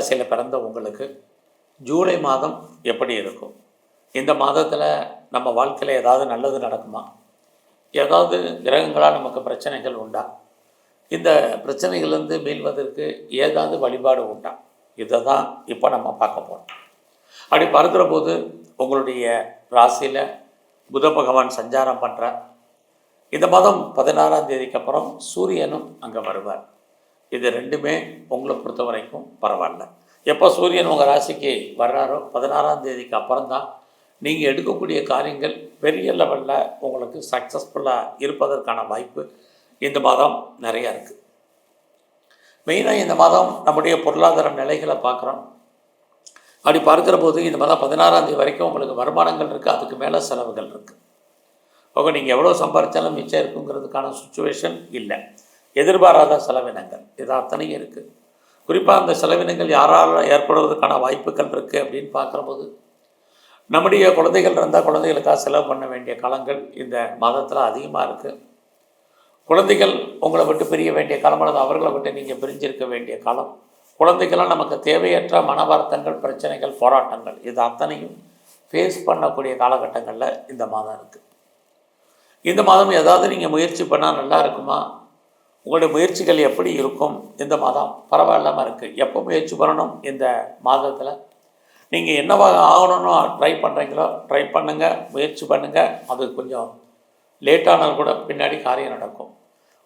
ராசியில் பிறந்த உங்களுக்கு ஜூலை மாதம் எப்படி இருக்கும்? இந்த மாதத்தில் நம்ம வாழ்க்கையில் ஏதாவது நல்லது நடக்குமா? ஏதாவது கிரகங்களால் நமக்கு பிரச்சனைகள் உண்டா? இந்த பிரச்சனைகள்லேருந்து மீள்வதற்கு ஏதாவது வழிபாடு உண்டா? இதை தான் இப்போ நம்ம பார்க்க போகிறோம் அப்படி பார்க்குற போது உங்களுடைய ராசியில் புத பகவான் சஞ்சாரம் பண்ணுறார் இந்த மாதம் பதினாறாம் தேதிக்கு அப்புறம் சூரியனும் அங்கே வருவார். இது ரெண்டுமே உங்களை பொறுத்த வரைக்கும் பரவாயில்ல. எப்போ சூரியன் உங்கள் ராசிக்கு வர்றாரோ பதினாறாம் தேதிக்கு அப்புறம் தான் நீங்கள் எடுக்கக்கூடிய காரியங்கள் பெரிய லெவலில் உங்களுக்கு சக்ஸஸ்ஃபுல்லாக இருப்பதற்கான வாய்ப்பு இந்த மாதம் நிறையா இருக்குது மெயினாக இந்த மாதம் நம்முடைய பொருளாதார நிலைகளை பார்க்குறோம். அப்படி பார்க்குற போது இந்த மாதம் பதினாறாம் தேதி வரைக்கும் உங்களுக்கு வருமானங்கள் இருக்குது அதுக்கு மேலே செலவுகள் இருக்குது ஓகே நீங்கள் எவ்வளோ சம்பாதிச்சாலும் மிச்சம் இருக்குங்கிறதுக்கான சுச்சுவேஷன் இல்லை. எதிர்பாராத செலவினங்கள். இது அத்தனையும் இருக்குது குறிப்பாக அந்த செலவினங்கள் யாரால் ஏற்படுவதற்கான வாய்ப்புகள் இருக்குது அப்படின்னு பார்க்குறபோது நம்முடைய குழந்தைகள் இருந்தால் குழந்தைகளுக்காக செலவு பண்ண வேண்டிய காலங்கள் இந்த மாதத்தில் அதிகமாக இருக்குது குழந்தைகள் உங்களை விட்டு பிரிய வேண்டிய காலம் அல்லது அவர்களை விட்டு நீங்கள் பிரிஞ்சிருக்க வேண்டிய காலம். குழந்தைகளாம் நமக்கு தேவையற்ற மன வருத்தங்கள் பிரச்சனைகள் போராட்டங்கள் இது அத்தனையும் ஃபேஸ் பண்ணக்கூடிய காலகட்டங்களில் இந்த மாதம் இருக்குது இந்த மாதம் ஏதாவது நீங்கள் முயற்சி பண்ணால் நல்லா இருக்குமா? உங்களுடைய முயற்சிகள் எப்படி இருக்கும்? இந்த மாதம் பரவாயில்லாமல் இருக்குது எப்போ முயற்சி பண்ணணும் இந்த மாதத்தில்? நீங்கள் என்னவாக ஆகணும்னு ட்ரை பண்ணுறீங்களோ ட்ரை பண்ணுங்கள் முயற்சி பண்ணுங்கள் அது கொஞ்சம் லேட்டானால் கூட பின்னாடி காரியம் நடக்கும்.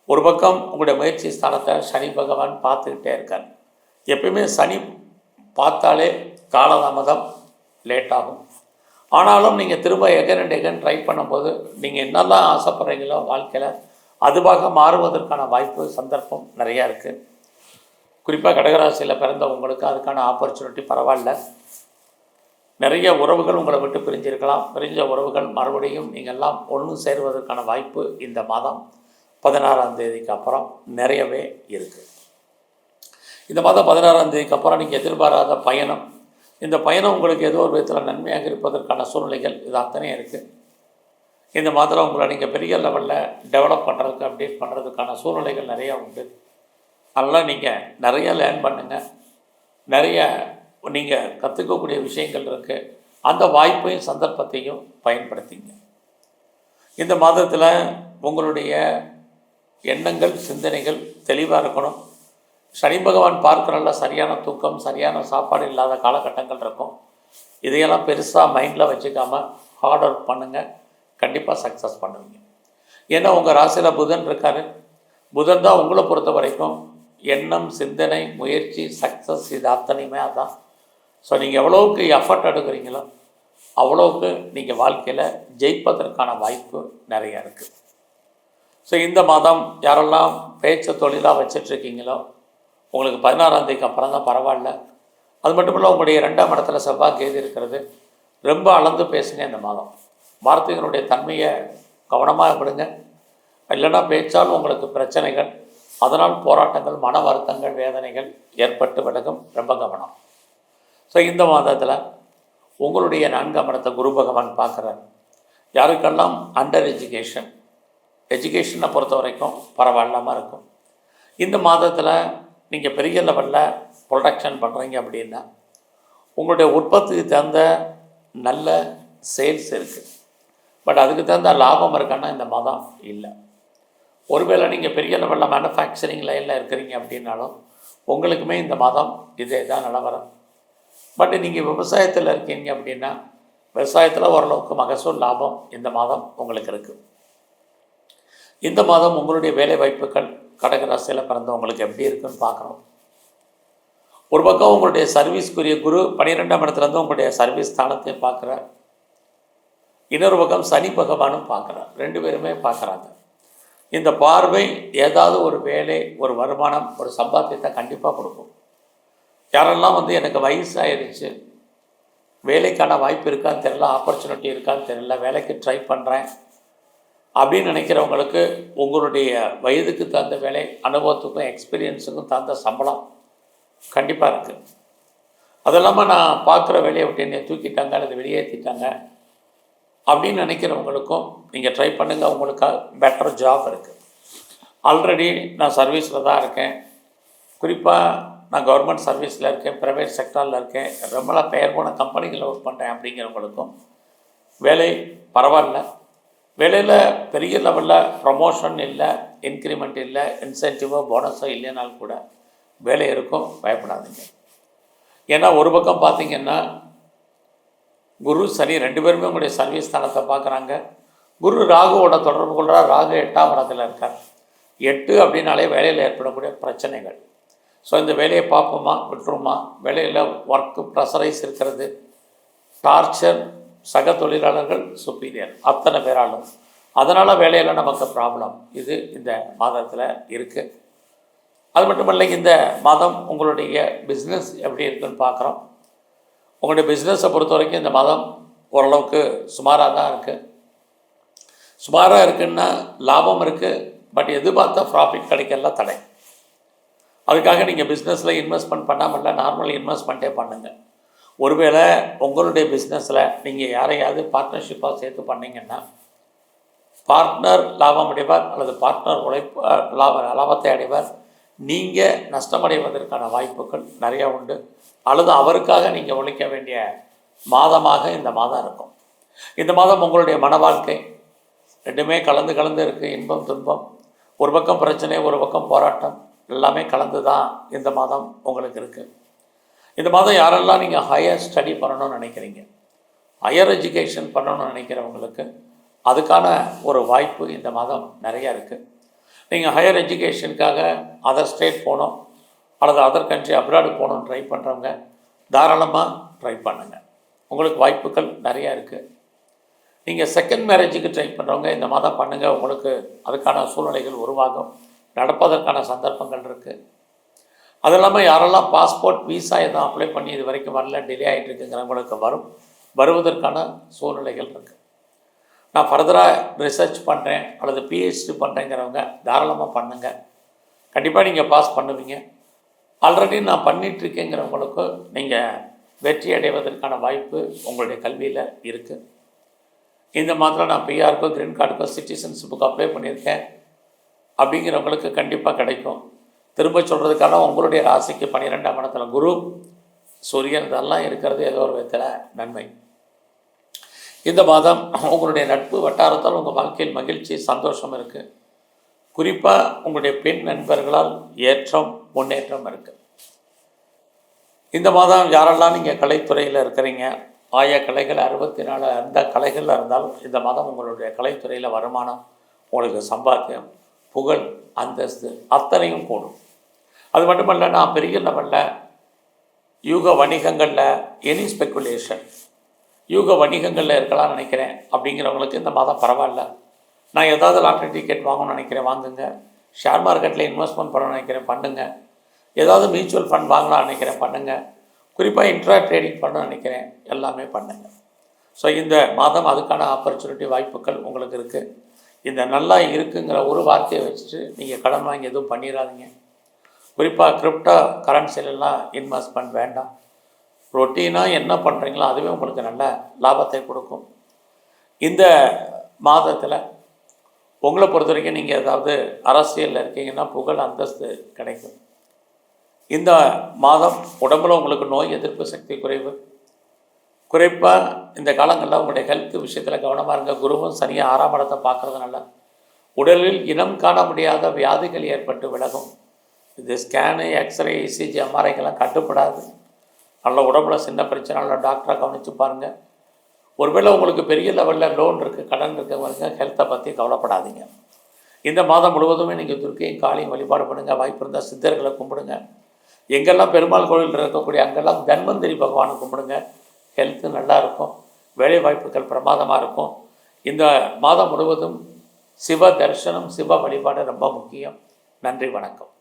ஒரு பக்கம் உங்களுடைய முயற்சி ஸ்தானத்தை சனி பகவான் பார்த்துக்கிட்டே இருக்கார். எப்பயுமே சனி பார்த்தாலே காலதாமதம் லேட் ஆகும். ஆனாலும் நீங்கள் திரும்ப எகன் அண்ட் எகன் ட்ரை பண்ணும்போது நீங்கள் என்னெல்லாம் ஆசைப்பட்றீங்களோ வாழ்க்கையில் அதுவாக மாறுவதற்கான வாய்ப்பு சந்தர்ப்பம் நிறையா இருக்குது குறிப்பாக கடகராசியில் பிறந்த உங்களுக்கு அதுக்கான ஆப்பர்ச்சுனிட்டி பரவாயில்ல. நிறைய உறவுகள் உங்களை விட்டு பிரிஞ்சிருக்கலாம். பிரிஞ்ச உறவுகள் மறுபடியும் நீங்கள்லாம் ஒன்று சேருவதற்கான வாய்ப்பு இந்த மாதம் பதினாறாம் தேதிக்கு அப்புறம் நிறையவே இருக்குது இந்த மாதம் பதினாறாம் தேதிக்கு அப்புறம் நீங்கள் எதிர்பாராத பயணம். இந்த பயணம் உங்களுக்கு ஏதோ ஒரு விதத்தில் நன்மையாக இருப்பதற்கான சூழ்நிலைகள் இது அத்தனையும் இருக்குது இந்த மாதிரி உங்களை நீங்கள் பெரிய லெவலில் டெவலப் பண்ணுறதுக்கு அப்டேட் பண்ணுறதுக்கான சூழ்நிலைகள் நிறையா உண்டு. அதெல்லாம் நீங்கள் நிறைய லேர்ன் பண்ணுங்கள் நிறைய நீங்கள் கற்றுக்கக்கூடிய விஷயங்கள் இருக்குது அந்த வாய்ப்பையும் சந்தர்ப்பத்தையும் பயன்படுத்திங்க. இந்த மாதத்தில் உங்களுடைய எண்ணங்கள் சிந்தனைகள் தெளிவாக இருக்கணும். சனி பகவான் பார்க்குறல சரியான தூக்கம் சரியான சாப்பாடு இல்லாத காலகட்டங்கள் இருக்கும். இதையெல்லாம் பெருசாக மைண்டில் வச்சுக்காம ஹார்ட் ஒர்க் பண்ணுங்கள் கண்டிப்பாக சக்ஸஸ் பண்ணுவீங்க. ஏன்னா உங்கள் ராசியில் புதன் இருக்காரு. புதன் தான் உங்களை பொறுத்த வரைக்கும் எண்ணம் சிந்தனை முயற்சி சக்ஸஸ் இது அத்தனையுமே அதான். ஸோ நீங்கள் எவ்வளோவுக்கு எஃபர்ட் எடுக்கிறீங்களோ அவ்வளோவுக்கு நீங்கள் வாழ்க்கையில் ஜெயிப்பதற்கான வாய்ப்பு நிறையா இருக்குது ஸோ இந்த மாதம் யாரெல்லாம் பேச்சை தொழிலாக வச்சிட்ருக்கீங்களோ உங்களுக்கு பதினாறாம் தேதிக்கு அப்புறம் தான் பரவாயில்ல. அது மட்டும் இல்லை உங்களுடைய ரெண்டாம் இடத்துல செவ்வாய் கேது இருக்கிறது. ரொம்ப அளந்து பேசுங்க இந்த மாதம். வார்த்தைகளுடைய தன்மையை கவனமாக விடுங்க. இல்லைன்னா பேச்சால் உங்களுக்கு பிரச்சனைகள் அதனால் போராட்டங்கள் மன வருத்தங்கள் வேதனைகள் ஏற்பட்டு விலகும். ரொம்ப கவனம். ஸோ இந்த மாதத்தில் உங்களுடைய நான்கவனத்தை குரு பகவான் பார்க்குறார். யாருக்கெல்லாம் அண்டர் எஜுகேஷன் எஜுகேஷனை பொறுத்த வரைக்கும் பரவாயில்லாமல் இருக்கும். இந்த மாதத்தில் நீங்கள் பெரிய லெவலில் ப்ரொடக்ஷன் பண்ணுறீங்க அப்படின்னா உங்களுடைய உற்பத்திக்கு தகுந்த நல்ல சேல்ஸ் இருக்குது பட் அதுக்கு தகுந்த லாபம் இருக்கான்னா இந்த மாதம் இல்லை. ஒருவேளை நீங்கள் பெரிய லெவலில் மேனுஃபேக்சரிங் லைனில் இருக்கிறீங்க அப்படின்னாலும் உங்களுக்குமே இந்த மாதம் இதே தான் நிலவரம். பட் நீங்கள் விவசாயத்தில் இருக்கீங்க அப்படின்னா விவசாயத்தில் ஓரளவுக்கு மகசூல் லாபம் இந்த மாதம் உங்களுக்கு இருக்குது இந்த மாதம் உங்களுடைய வேலை வாய்ப்புகள் கடகராசியில் பிறந்தவங்களுக்கு எப்படி இருக்குன்னு பார்க்குறோம் ஒரு பக்கம் உங்களுடைய சர்வீஸ்க்குரிய குரு பன்னிரெண்டாம் இடத்துலேருந்து உங்களுடைய சர்வீஸ் ஸ்தானத்தையும் பார்க்குறார். இன்னொரு பக்கம் சனி பகவானும் பார்க்குறார். ரெண்டு பேருமே பார்க்குறாங்க. இந்த பார்வை ஏதாவது ஒரு வேலை ஒரு வருமானம் ஒரு சம்பாத்தியத்தை கண்டிப்பாக கொடுக்கும். யாரெல்லாம் வந்து எனக்கு வயசாயிருச்சு வேலைக்கான வாய்ப்பு இருக்கான்னு தெரில ஆப்பர்ச்சுனிட்டி இருக்கான்னு தெரில வேலைக்கு ட்ரை பண்ணுறேன் அப்படின்னு நினைக்கிறவங்களுக்கு உங்களுடைய வயதுக்கு தகுந்த வேலை அனுபவத்துக்கும் எக்ஸ்பீரியன்ஸுக்கும் தகுந்த சம்பளம் கண்டிப்பாக இருக்குது அது இல்லாமல் நான் பார்க்குற வேலையை விட்டு என்னை தூக்கிட்டாங்க அல்லது வெளியேற்றிட்டாங்க அப்படின்னு நினைக்கிறவங்களுக்கும் நீங்கள் ட்ரை பண்ணுங்கள் உங்களுக்கு பெட்டர் ஜாப் இருக்குது ஆல்ரெடி நான் சர்வீஸில் தான் இருக்கேன். குறிப்பாக நான் கவர்மெண்ட் சர்வீஸில் இருக்கேன் ப்ரைவேட் செக்டாரில் இருக்கேன். ரொம்ப பெயர் போன கம்பெனிகளில் ஒர்க் பண்ணுறேன் அப்படிங்கிறவங்களுக்கும் வேலை பரவாயில்ல. வேலையில் பெரிய லெவலில் ப்ரமோஷன் இல்லை இன்க்ரிமெண்ட் இல்லை இன்சென்டிவோ போனஸோ இல்லைனாலும் கூட வேலை இருக்கும். பயப்படாதீங்க. ஏன்னா ஒரு பக்கம் பார்த்தீங்கன்னா குரு சனி ரெண்டு பேருமே உங்களுடைய சர்வீஸ் ஸ்தானத்தை பார்க்குறாங்க. குரு ராகுவோட தொடர்பு கொள்கிறார் ராகு எட்டாம் இடத்துல இருக்கார். எட்டு அப்படின்னாலே வேலையில் ஏற்படக்கூடிய பிரச்சனைகள். ஸோ இந்த வேலையை பார்ப்போமா? விட்டுருமா? வேலையில் ஒர்க்கு ப்ரெஷரைஸ் இருக்கிறது. டார்ச்சர் சக தொழிலாளர்கள் சுப்பீரியர் அத்தனை பேராலும். அதனால் வேலையில் நமக்கு ப்ராப்ளம் இது இந்த மாதத்தில் இருக்குது அது மட்டும் இல்லை இந்த மாதம் உங்களுடைய பிஸ்னஸ் எப்படி இருக்குன்னு பார்க்குறோம். உங்களுடைய பிஸ்னஸை பொறுத்த வரைக்கும் இந்த மாதம் ஓரளவுக்கு சுமாராக தான் இருக்குது சுமாராக இருக்குன்னா லாபம் இருக்குது பட் எதிர்பார்த்த ப்ராஃபிட் கிடைக்கல தடை. அதுக்காக நீங்கள் பிஸ்னஸில் இன்வெஸ்ட்மெண்ட் பண்ணாமல் நார்மல் இன்வெஸ்ட்மெண்ட்டே பண்ணுங்கள் ஒருவேளை உங்களுடைய பிஸ்னஸில் நீங்கள் யாரையாவது பார்ட்னர்ஷிப்பாக சேர்த்து பண்ணிங்கன்னா பார்ட்னர் லாபம் அடைவார் அல்லது பார்ட்னர் உழைப்பு லாப லாபத்தை அடைவார். நீங்கள் நஷ்டமடைவதற்கான வாய்ப்புகள் நிறையா உண்டு. அல்லது அவருக்காக நீங்கள் உழைக்க வேண்டிய மாதமாக இந்த மாதம் இருக்கும். இந்த மாதம் உங்களுடைய மன வாழ்க்கை ரெண்டுமே கலந்து கலந்து இருக்குது இன்பம் துன்பம். ஒரு பக்கம் பிரச்சனை ஒரு பக்கம் போராட்டம். எல்லாமே கலந்து தான் இந்த மாதம் உங்களுக்கு இருக்குது இந்த மாதம் யாரெல்லாம் நீங்கள் ஹையர் ஸ்டடி பண்ணணும்னு நினைக்கிறீங்க? ஹையர் எஜுகேஷன் பண்ணணும்னு நினைக்கிறவங்களுக்கு அதுக்கான ஒரு வாய்ப்பு இந்த மாதம் நிறையா இருக்குது நீங்கள் ஹையர் எஜுகேஷனுக்காக அதர் ஸ்டேட் போகணும் அல்லது அதர் கண்ட்ரி அப்ராடு போகணும்னு ட்ரை பண்ணுறவங்க தாராளமாக ட்ரை பண்ணுங்கள் உங்களுக்கு வாய்ப்புகள் நிறையா இருக்குது நீங்கள் செகண்ட் மேரேஜுக்கு ட்ரை பண்ணுறவங்க இந்த மாதம் பண்ணுங்கள் உங்களுக்கு அதுக்கான சூழ்நிலைகள் உருவாகும். நடப்பதற்கான சந்தர்ப்பங்கள் இருக்குது அது இல்லாமல் யாரெல்லாம் பாஸ்போர்ட் விசா எதுவும் அப்ளை பண்ணி இது வரைக்கும் வரல டிலே ஆகிட்டு இருக்குங்கிறவங்களுக்கு வரும். வருவதற்கான சூழ்நிலைகள் இருக்குது நான் ஃபர்தராக ரிசர்ச் பண்ணுறேன் அல்லது பிஹெச்டி பண்ணுறேங்கிறவங்க தாராளமாக பண்ணுங்கள் கண்டிப்பாக நீங்கள் பாஸ் பண்ணுவீங்க. ஆல்ரெடி நான் பண்ணிகிட்ருக்கேங்கிறவங்களுக்கு நீங்கள் வெற்றி அடைவதற்கான வாய்ப்பு உங்களுடைய கல்வியில் இருக்குது இந்த மாதிரி நான் பிஆருக்கோ க்ரீன் கார்டுக்கோ சிட்டிசன்ஷிப்புக்கு அப்ளை பண்ணியிருக்கேன். அப்படிங்கிறவங்களுக்கு கண்டிப்பாக கிடைக்கும். திரும்ப சொல்கிறதுக்கான உங்களுடைய ராசிக்கு பன்னிரெண்டாம் இடத்துல குரு சூரியன் இதெல்லாம் இருக்கிறது ஏதோ ஒரு விதத்தில் நன்மை. இந்த மாதம் உங்களுடைய நட்பு வட்டாரத்தால் உங்கள் வாழ்க்கையில் மகிழ்ச்சி சந்தோஷம் இருக்குது குறிப்பாக உங்களுடைய பெண் நண்பர்களால் ஏற்றம் முன்னேற்றம் இருக்குது இந்த மாதம் யாரெல்லாம் நீங்கள் கலைத்துறையில் இருக்கிறீங்க? ஆய கலைகள் அறுபத்தி நாலு அந்த கலைகளில் இருந்தாலும் இந்த மாதம் உங்களுடைய கலைத்துறையில் வருமானம் உங்களுக்கு சம்பாத்தியம் புகழ் அந்தஸ்து அத்தனையும் கூடும். அது மட்டுமல்ல நான் பெரிய லெவலில் யூக வணிகங்களில் எனி ஸ்பெக்குலேஷன் யூக வணிகங்களில் இருக்கலாம்னு நினைக்கிறேன். அப்படிங்கிறவங்களுக்கு இந்த மாதம் பரவாயில்ல. நான் ஏதாவது லாட்ரி டிக்கெட் வாங்கணும்னு நினைக்கிறேன் வாங்குங்க. ஷேர் மார்க்கெட்டில் இன்வெஸ்ட்மெண்ட் பண்ணணும்னு நினைக்கிறேன் பண்ணுங்கள் ஏதாவது மியூச்சுவல் ஃபண்ட் வாங்கலாம்னு நினைக்கிறேன் பண்ணுங்கள் குறிப்பாக இன்ட்ரா ட்ரேடிங் பண்ணணும்னு நினைக்கிறேன் எல்லாமே பண்ணுங்கள் ஸோ இந்த மாதம் அதுக்கான ஆப்பர்ச்சுனிட்டி வாய்ப்புகள் உங்களுக்கு இருக்குது இந்த நல்லா இருக்குங்கிற ஒரு வார்த்தையை வச்சுட்டு நீங்கள் கடன் வாங்கி எதுவும் பண்ணிடாதீங்க. குறிப்பாக கிரிப்டோ கரன்சிலெல்லாம் இன்வெஸ்ட்மெண்ட் வேண்டாம். ரொட்டீனாக என்ன பண்ணுறீங்களோ அதுவே உங்களுக்கு நல்ல லாபத்தை கொடுக்கும். இந்த மாதத்தில் உங்களை பொறுத்த வரைக்கும் நீங்கள் ஏதாவது அரசியலில் இருக்கீங்கன்னா புகழ் அந்தஸ்து கிடைக்கும். இந்த மாதம் உடம்புல உங்களுக்கு நோய் எதிர்ப்பு சக்தி குறைவு. குறிப்பாக இந்த காலங்களில் உங்களுடைய ஹெல்த் விஷயத்தில் கவனமாக இருங்க. குருவும் சனியாக ஆறாம் இடத்தை பார்க்குறதுனால உடலில் இனம் காண முடியாத வியாதிகள் ஏற்பட்டு விலகும். இது ஸ்கேனு எக்ஸ்ரே இசிஜி எம்ஆர்ஐக்கெல்லாம் கட்டுப்படாது. நல்ல உடம்புல சின்ன பிரச்சனை டாக்டரை கவனித்து பாருங்கள் ஒருவேளை உங்களுக்கு பெரிய லெவலில் லோன் இருக்குது கடன் இருக்கவங்க ஹெல்த்தை பற்றி கவலைப்படாதீங்க. இந்த மாதம் முழுவதுமே நீங்கள் துர்க்கையும் காலையும் வழிபாடு பண்ணுங்கள் வாய்ப்பு இருந்தால் சித்தர்களை கும்பிடுங்க. எங்கெல்லாம் பெருமாள் கோவில் இருக்கக்கூடிய அங்கெல்லாம் தன்வந்திரி பகவானை கும்பிடுங்க. ஹெல்த்து நல்லா இருக்கும் வேலை வாய்ப்புகள் பிரமாதமாக இருக்கும். இந்த மாதம் முழுவதும் சிவ தரிசனம் சிவ வழிபாடு ரொம்ப முக்கியம். நன்றி வணக்கம்.